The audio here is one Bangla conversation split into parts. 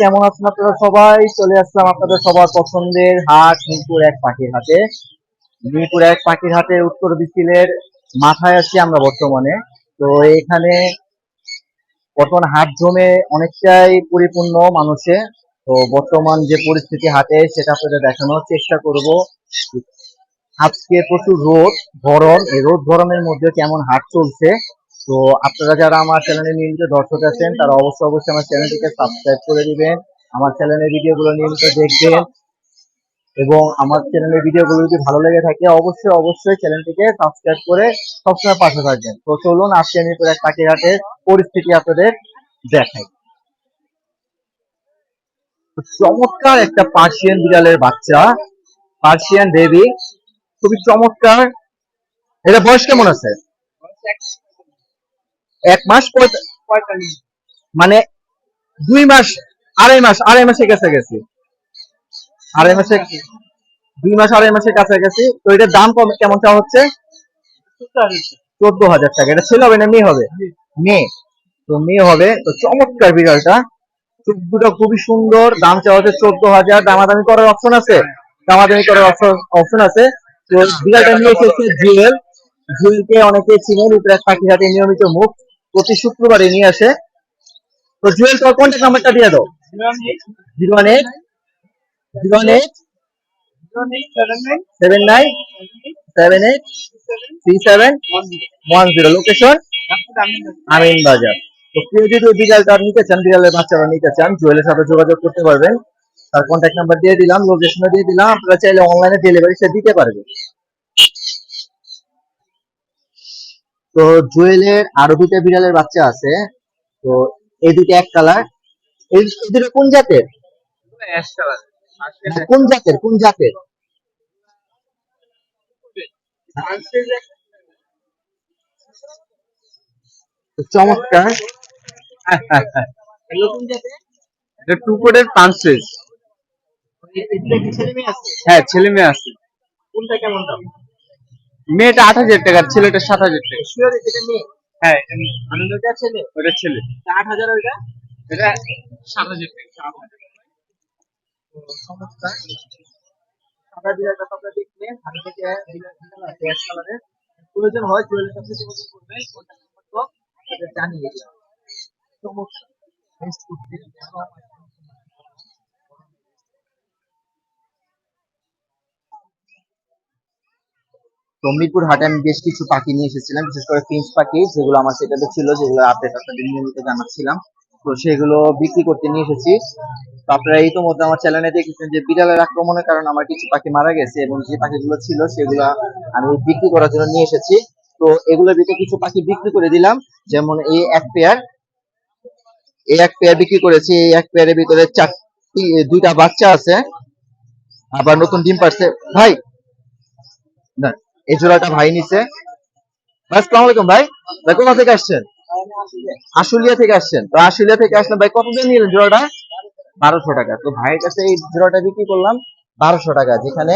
কেমন আছেন আপনারা সবাই? চলে আপনাদের সবার পছন্দের হাট এক পাখির হাটে। এক পাখির উত্তর বিসিলের মাথায় আছি আমরা বর্তমানে। তো এখানে বর্তমান হাট জমে অনেকটাই পরিপূর্ণ মানুষে। তো বর্তমান যে পরিস্থিতি হাটে, সেটা আপনাদের দেখানোর চেষ্টা করব। আজকে প্রচুর রোদ, গরম। এই রোদ গরমের মধ্যে কেমন হাট চলছে তো আপনারা যারা আমার চ্যানেলে নিয়মিত দর্শক আছেন, তারা অবশ্যই অবশ্যই আমার চ্যানেলটিকে সাবস্ক্রাইব করে দিবেন। আমার চ্যানেলের ভিডিওগুলো নিয়মিত দেখবেন। এবং আমার চ্যানেলের ভিডিওগুলো যদি ভালো লেগে থাকে, অবশ্যই অবশ্যই চ্যানেলটিকে সাবস্ক্রাইব করে সবসময় পাশে থাকবেন। তো চলুন, আজকে আমি পাখিরহাটের পরিস্থিতি আপনাদের দেখাই। চমৎকার একটা পার্সিয়ান বিড়ালের বাচ্চা পার্সিয়ান বেবি খুবই চমৎকার। এটা বয়স কেমন আছে? এক মাস মানে দুই মাস, আড়াই মাস, আড়াই মাসে কাছে গেছি আড়াই মাসে দুই মাস, আড়াই মাসের কাছাকাছি। তো এটার দাম কম- কেমন চাওয়া হচ্ছে? চোদ্দ হাজার টাকা। এটা ছেলে হবে না মেয়ে হবে? মেয়ে। তো মেয়ে হবে। তো চমৎকার বিড়ালটা। চোখ দুটো খুবই সুন্দর। দাম চাওয়া হচ্ছে চোদ্দ হাজার। দামাদামি করার অপশন আছে? দামাদামি করার অপশন আছে। তো বিড়ালটা নিয়ে এসেছে জুয়েল। জুয়েলকে অনেকে চিনেন উপরে পাখি হাতে নিয়মিত মুখ। প্রতি শুক্রবারে নিয়ে আসে। তো জুয়েল তোর কন্ট্যাক্ট নাম্বারটা দিয়ে দাও? Zero one eight, zero one eight, seven nine, seven eight, three seven, one zero. Location Amin Bazar. তো কেউ যদি ওই বিড়ালটা নিতে চান, বিড়ালের বাচ্চারা নিতে চান, জুয়েলের সাথে যোগাযোগ করতে পারবেন। তার কন্ট্যাক্ট নাম্বার দিয়ে দিলাম লোকেশনও দিয়ে দিলাম। আপনারা চাইলে অনলাইনে ডেলিভারি সে দিতে পারবে। তো জুয়েলের আরও দুইটা বিড়ালের বাচ্চা আছে। তো এই দুইটা এক কালার এই দুটো কোন জাতের? কোন জাতের? কোন জাতের? চমৎকার। টু কোডের হ্যাঁ ছেলে মেয়ে আছে। কোনটা কেমন দাম? মেয়েটা আট হাজার টাকা ছেলেটা সাত হাজার টাকা। শিওর এটা মেয়ে? হ্যাঁ মানে ছেলে? ওটা ছেলে। আট হাজার ওইটা? এটা সাত হাজার টাকা। চমৎকার। সাদা বিড়ালটা তো আপনারা দেখলেন হাতে থেকে বিড়াল বিড়াল এক কালারের প্রয়োজন হয় জুয়েলের সাথে যোগাযোগ করবেন কন্ট্যাক্ট নাম্বার তো জানিয়ে দিলাম। চমৎকার। বেস্ট করতে তো হাটে আমি বেশ কিছু পাখি নিয়ে এসেছিলাম, বিশেষ করে ফিঞ্চ পাখি, যেগুলো আমার সেটাতে ছিল, যেগুলো আপডেট আপনাদের নিয়মিত জানাচ্ছিলাম। তো সেগুলো বিক্রি করতে নিয়ে এসেছি। তো আপনারা এই তো মধ্যে আমার চ্যানেলে দেখেছেন যে বিড়ালের আক্রমণের কারণে আমার কিছু পাখি মারা গেছে এবং যে পাখিগুলো ছিল সেগুলো আমি বিক্রি করার জন্য নিয়ে এসেছি। তো এগুলোর ভিতরে কিছু পাখি বিক্রি করে দিলাম, যেমন এই এক পেয়ার এই এক পেয়ার বিক্রি করেছি, এই এক পেয়ারের ভিতরে চারটি, দুইটা বাচ্চা আছে। আবার নতুন ডিম পারছে ভাই এই জোড়াটা ভাই নিছে। ভাই, আসসালামু আলাইকুম ভাই। ভাই, কোথা থেকে আসছেন? আশুলিয়া থেকে আসছেন। তো আশুলিয়া থেকে আসলেন ভাই কত দিয়ে নিলেন জোড়াটা? বারোশো টাকা। তো ভাইয়ের কাছে এই জোড়াটা বিক্রি করলাম বারোশো টাকা, যেখানে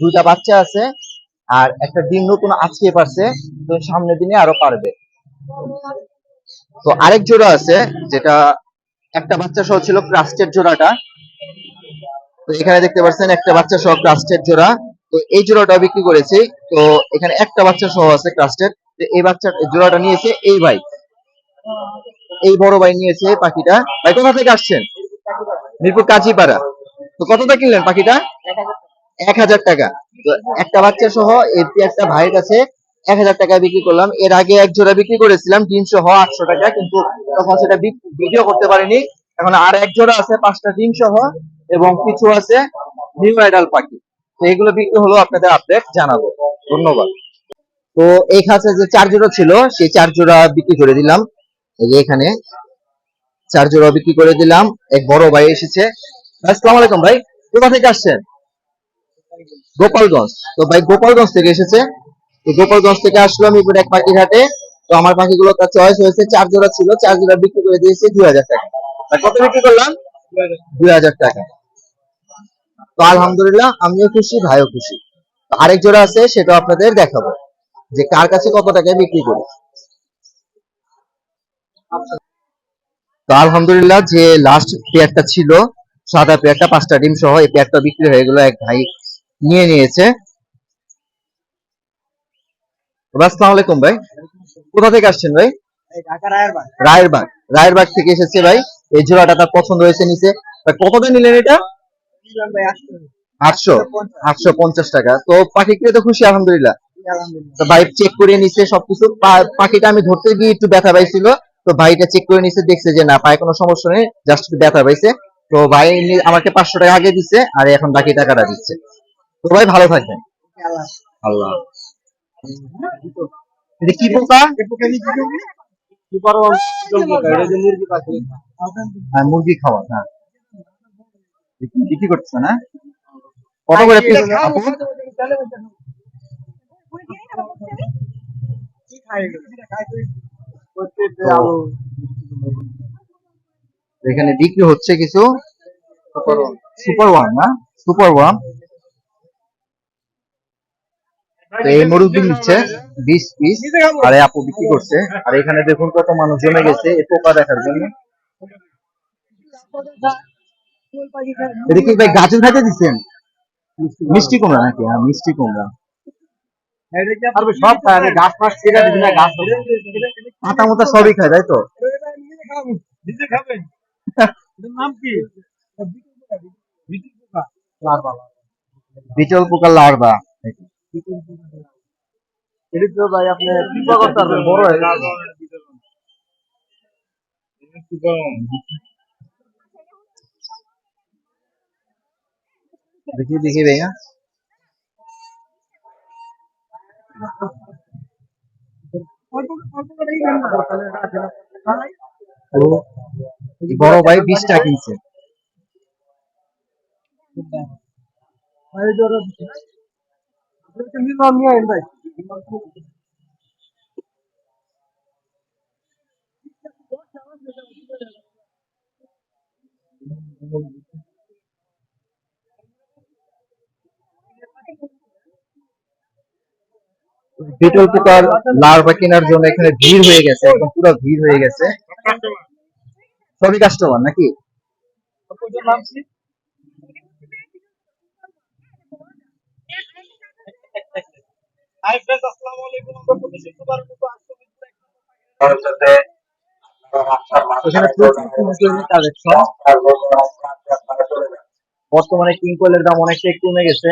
দুইটা বাচ্চা আছে আর একটা ডিম নতুন আজকে পারছে, তো সামনের দিনে আরও পারবে। তো আরেক জোড়া আছে, যেটা একটা বাচ্চা সহ ছিল ক্রাস্টের জোড়াটা। তো এখানে দেখতে পাচ্ছেন, একটা বাচ্চা সহ ক্রাস্টের জোড়া। তো এই জোড়াটা বিক্রি করেছি। তো এখানে একটা বাচ্চা সহ আছে ক্রাস্টের এই বাচ্চা জোড়াটা নিয়েছে এই ভাই। এই বড় ভাই নিয়েছে পাখিটা। ভাই, কোথা থেকে আসছেন? মিরপুর কাজীপাড়া। তো কতটা কিনলেন পাখিটা? এক হাজার টাকা। তো একটা বাচ্চা সহ এটি একটা ভাইয়ের কাছে এক হাজার টাকা বিক্রি করলাম। এর আগে এক জোড়া বিক্রি করেছিলাম ডিম সহ আটশো টাকা, কিন্তু তখন সেটা ভিডিও করতে পারিনি। এখন আর এক জোড়া আছে, পাঁচটা ডিম সহ এবং কিছু আছে নিউ আইডাল পাখি। তো এগুলো বিক্রি হলো আপনাদের আপডেট জানাব। ধন্যবাদ। তো এই খাঁচে যে চার জোড়া ছিল, সেই চার জোড়া বিক্রি করে দিলাম। এই যে এখানে চার জোড়া বিক্রি করে দিলাম। এক বড় ভাই এসেছে। আসসালামু আলাইকুম ভাই। কোথা থেকে আসছেন? গোপালগঞ্জ। তো ভাই, গোপালগঞ্জ থেকে এসেছে। তো গোপালগঞ্জ থেকে আসলো আমি এক পাখি ঘাটে তো আমার পাখিগুলো তার চয়েস হয়েছে, চার জোড়া ছিল, চার জোড়া বিক্রি করে দিয়েছি দুই হাজার টাকা। কত বিক্রি করলাম? দুই হাজার টাকা। তো আলহামদুলিল্লাহ, আমিও খুশি, ভাইও খুশি। আরেক জোড়া আছে, সেটা আপনাদের দেখাবো। যে কার কাছে কত টাকায় বিক্রি করি। তো আলহামদুলিল্লাহ, যে লাস্ট পেয়ারটা ছিল, সাদা পেয়ারটা পাঁচটা ডিম সহ, এই পেয়ারটা বিক্রি হয়ে গেল, এক ভাই নিয়ে নিয়েছে। আসসালামু আলাইকুম ভাই। কোথা থেকে আসছেন ভাই? রায়েরবাগ। রায়েরবাগ থেকে এসেছে ভাই। এই জোড়াটা তার পছন্দ হয়েছে নিচে ভাই কত দিয়ে নিলেন এটা? আটশো? আটশো পঞ্চাশ। টাকা। তো পাখি কিনে তো খুশি আলহামদুলিল্লাহ। তো ভাই চেক করে নিছে সবকিছু। পাখিটা আমি ধরতে গিয়ে একটু ব্যথা পাইছিল। তো ভাইটা চেক করে নিছে দেখছে যে না পায়ে কোনো সমস্যা নেই জাস্ট একটু ব্যথা পাইছে। তো ভাই আমাকে পাঁচশো টাকা আগে দিচ্ছে আর এখন বাকি টাকাটা দিচ্ছে। তো ভাই ভালো থাকবেন। আল্লাহ এটা কি পোকা? হ্যাঁ মুরগি খাওয়া হ্যাঁ। বিক্রি- করতেছে না? কত করে পিস এখানে বিক্রি হচ্ছে কিছু সুপার ওয়ান না? সুপার ওয়ান তো এই মুরগি নিচ্ছে বিশ পিস আর আপু বিক্রি করছে। আর এখানে দেখুন কত মানুষ জমে গেছে এই পোকা দেখার জন্য। এটা কি ভাই গাছের খাইতে দিচ্ছেন মিষ্টি কুমড়া। নাকি? হ্যাঁ মিষ্টি কুমড়া। সব খায় গাছ মাছ ছেড়ে দিবি না গাছ মাথা মোটা সবই খায় তাই তো? নিজে খাবেন। নাম কি? বিটল পোকার লার্ভা। এটা তো ভাই আপনি কৃপা করতে পারবেন বড় হয়ে গেছে। দেখি দেখি ভাইয়া ও, বড় ভাই বিশটা কিনছে বিটল পোকার লার্ভা কেনার জন্য এখানে ভিড় হয়ে গেছে একদম পুরো ভিড় হয়ে গেছে। সবই কাস্টমার নাকি? হাই ফ্রেন্ডস আসসালামু আলাইকুম। আমরা মতো বর্তমানে কিংকয়েলের দাম অনেকটাই কমে গেছে।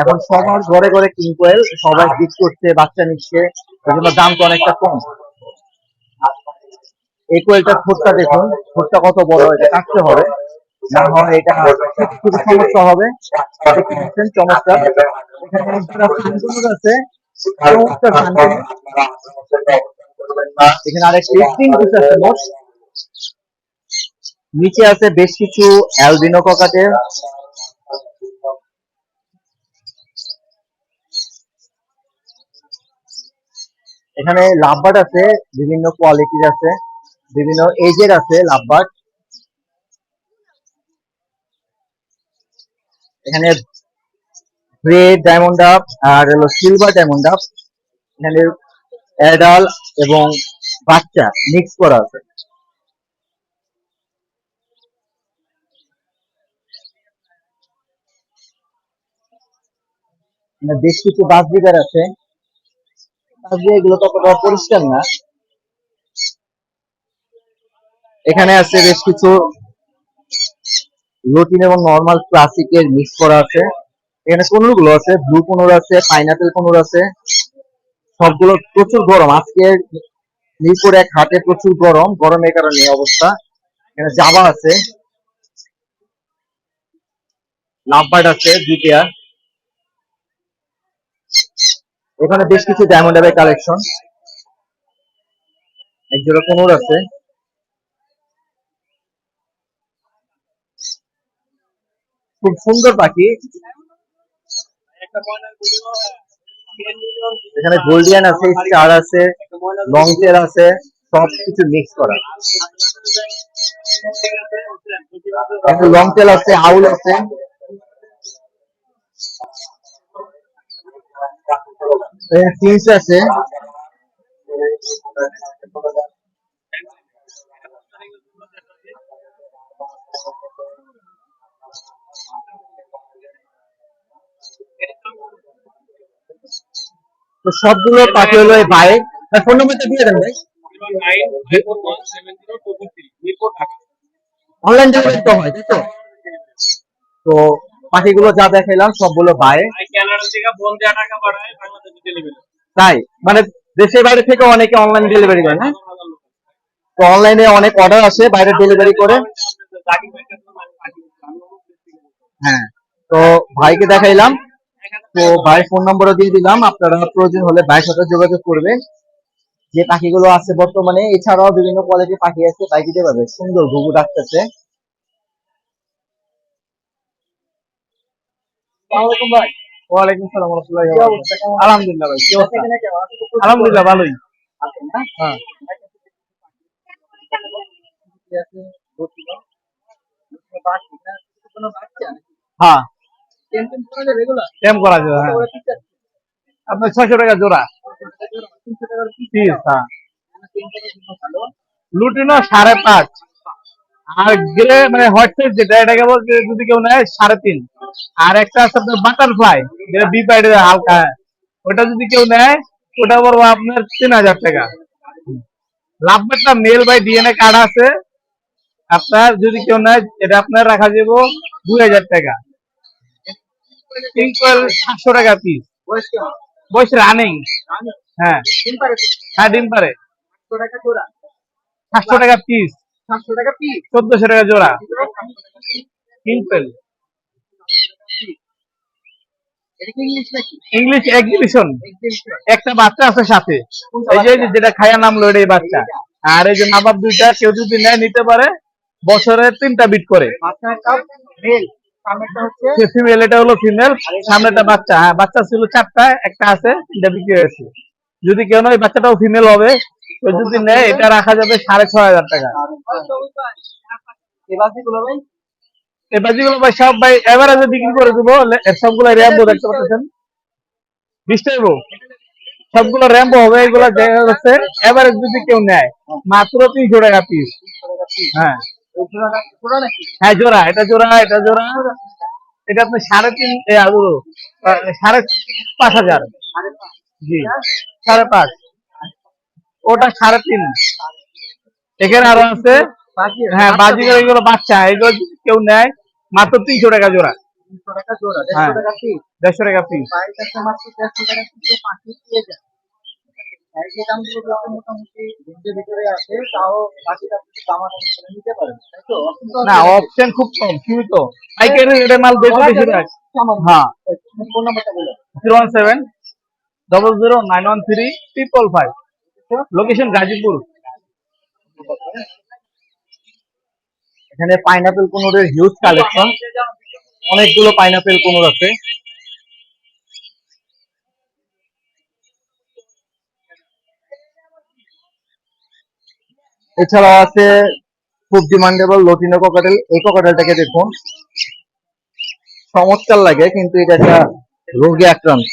এখন সবার ঘরে ঘরে কিংকয়েল সবাই বিট করছে, বাচ্চা নিচ্ছে ওই জন্য দাম তো অনেকটা কম। এই কোয়েলটার ঠোঁটটা দেখুন, ঠোঁটটা কত বড় এটা কাটতে হবে। না হয় এটা খুব সমস্যা হবে। চমৎকার। আছে এখানে আরেকটি আছে নিচে আছে বেশ কিছু অ্যালবিনো ককাটের এখানে লাভবার্ড আছে, বিভিন্ন কোয়ালিটির আছে, বিভিন্ন এজের আছে লাভবার্ড। এখানে রেড ডায়মন্ড ডাব আর হলো সিলভার ডায়মন্ড ডাব। এখানে অ্যাডাল এবং বাচ্চা মিক্স করা আছে। বেশ কিছু বাস বিদার আছে। এগুলো ততটা পরিষ্কার না। এখানে আছে বেশ কিছু লটিন এবং নর্মাল ক্লাসিকের মিক্স করা আছে। এখানে কোনুরগুলো আছে ব্লু কোনুর আছে পাইনাপেল কোনুর আছে। সবগুলো প্রচুর গরম। আজকে মিরপুর এক হাটে প্রচুর গরম। গরমের কারণে অবস্থা। এখানে জাবা আছে। লাভবার্ড আছে দুই এখানে বেশ কিছু ডায়মন্ড ডাবের কালেকশন এক জোড়া আছে। খুব সুন্দর পাখি। এখানে গোল্ডিয়ান আছে স্টার আছে লং টেল আছে সব কিছু মিক্স করা লং টেল আছে আউল আছে। ফিন্স আছে। তো সবগুলো পাখি হলো ভাই। ভাই ফোন নম্বরটা দিয়ে দেন ভাই। অনলাইন যাবে তো হয় তাই তো? তো পাখিগুলো যা দেখাইলাম সবগুলো ডেলিভারি তাই? মানে দেশের বাইরে থেকে অনেকে অনলাইন ডেলিভারি করে না তো অনলাইনে অনেক অর্ডার আসে বাইরে ডেলিভারি করে। হ্যাঁ তো ভাইকে দেখাইলাম। তো ভাই ফোন নম্বরও দিয়ে দিলাম। আপনারা প্রয়োজন হলে ভাইয়ের সাথে যোগাযোগ করবেন। যে পাখিগুলো আছে বর্তমানে এছাড়াও বিভিন্ন কোয়ালিটির পাখি আছে ভাই দিতে পারবে সুন্দর ঘুঘু ডাকতেছে। ওয়ালাইকুম সালাম রহমতুল্লাহ আলহামদুলিল্লাহ ভাই কি অবস্থা? আলহামদুলিল্লাহ ভালোই। হ্যাঁ। হ্যাঁ। টেম করা যাবে হ্যাঁ। আপনার ছয়শো টাকা জোড়া। পিস হ্যাঁ। লুটিনো সাড়ে পাঁচ। আর গ্রে মানে হোয়াটসঅ্যাপ যেটা, এটাকে বলতে যদি কেউ নেয় সাড়ে তিন। আর একটা আছে আপনার বাটারফ্লাই যেটা বি পাইডে হালকা। ওটা যদি কেউ নেয়, ওটা পড়ব আপনার তিন হাজার টাকা। লাভবারটা মেল বাই ডিএনএ কার্ড আছে। আপনার যদি কেউ নেয়, এটা আপনার রাখা যাব দুই হাজার টাকা। সাতশো টাকা পিস বয়স রানিং হ্যাঁ। হ্যাঁ ডিম পারে সাতশো টাকা পিস চোদ্দশো টাকা জোড়া। সিম্পল ইংলিশ এক্সিবিশন একটা বাচ্চা আছে সাথে। এই যে যেটা খায়া নামলো এটা এই বাচ্চা। আর এই যে মা বাপ দুইটা কেউ যদি নেয় নিতে পারে বছরে তিনটা বিট করে। ফিমেল এটা হলো ফিমেল সামনেটা বাচ্চা। হ্যাঁ বাচ্চা ছিল চারটা একটা আছে এটা বিক্রি হয়েছে। যদি কেউ নয় বাচ্চাটাও ফিমেল হবে। যদি নেয় এটা রাখা যাবে সাড়ে ছয় হাজার টাকা। এই বাজিগুলো ভাই সব ভাই এভারেজে বিক্রি করে দেবো। সবগুলো র্যাম্বো দেখতে পাচ্ছেন। বিশ সবগুলো র্যাম্বো হবে এগুলো দেখা যাচ্ছে। এভারেজ যদি কেউ নেয় মাত্র তিনশো টাকা পিস হ্যাঁ। হ্যাঁ জোড়া এটা জোড়া এটা জোড়া। এটা আপনি সাড়ে তিন সাড়ে পাঁচ হাজার। জি সাড়ে পাঁচ। ওটা সাড়ে তিন। এখানে আরও আছে হ্যাঁ বাজিগার এগুলো বাচ্চা এগুলো কেউ নেয় মাত্র তিনশো টাকা জোড়া। হ্যাঁ। দেড়শো টাকা পিস না অপশন খুব কম সীমিত। পাইকারি রেটে মাল বেশি বেশি হ্যাঁ। Zero one seven double zero nine one three triple five location Gazipur এখানে পাইনাপেল কোনোরের হিউজ কালেকশন অনেকগুলো পাইনাপেল কোনোর আছে। এছাড়াও আছে খুব ডিমান্ডেবল লটিনো ককাটেল এই ককাটেলটাকে দেখুন। চমৎকার লাগে, কিন্তু এটা একটা রোগে আক্রান্ত।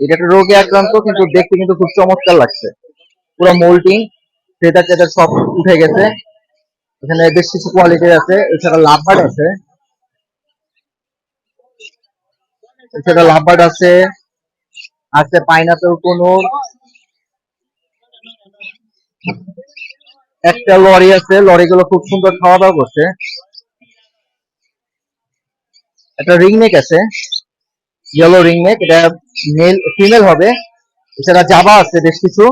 এটা একটা রোগে আক্রান্ত, কিন্তু দেখতে কিন্তু খুব চমৎকার লাগছে। পুরো মোল্টিং, ফেদার টেদার সব উঠে গেছে। এখানে বেশ কিছু কোয়ালিটির আছে। এছাড়া লাভবার্ড আছে। এছাড়া লাভবার্ড আছে। আছে পাইনাপেল কোনোর। একটা লরি আছে। লরিগুলো খুব সুন্দর খাওয়া দাওয়া করছে। একটা রিংনেক আছে। ইয়েলো রিংনেক এটা মেল ফিমেল হবে। এছাড়া জাবা আছে বেশ কিছু।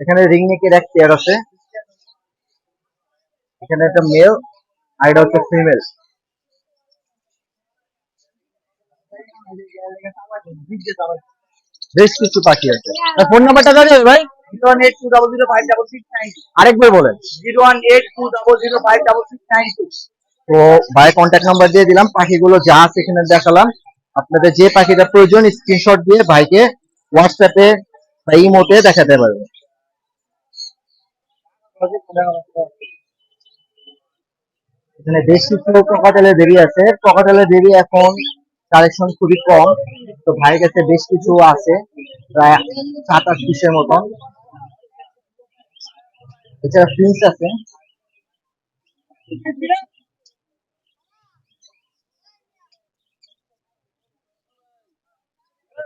এখানে রিংনেকের এক পেয়ার আছে। এখানে একটা মেল আর এটা হচ্ছে ফিমেল বেশ কিছু পাখি আছে। ফোন নাম্বারটা যাবে ভাই? আরেকবার বলেন। Zero one eight two double zero five double six nine two. তো ভাই কন্ট্যাক্ট নাম্বার দিয়ে দিলাম, পাখিগুলো যা আছে এখানে দেখালাম। আপনাদের যে পাখিটা প্রয়োজন স্ক্রিনশট দিয়ে ভাইকে হোয়াটসঅ্যাপে বা ইমোতে দেখাতে পারবেন। এখানে বেশ কিছু ককাটেলের দেবী আছে। ককাটেলের দেবী এখন কালেকশন খুবই কম। তো ভাইয়ের কাছে বেশ কিছু আছে, প্রায় সাত আট পিসের মতন। এছাড়া প্রিন্স আছে।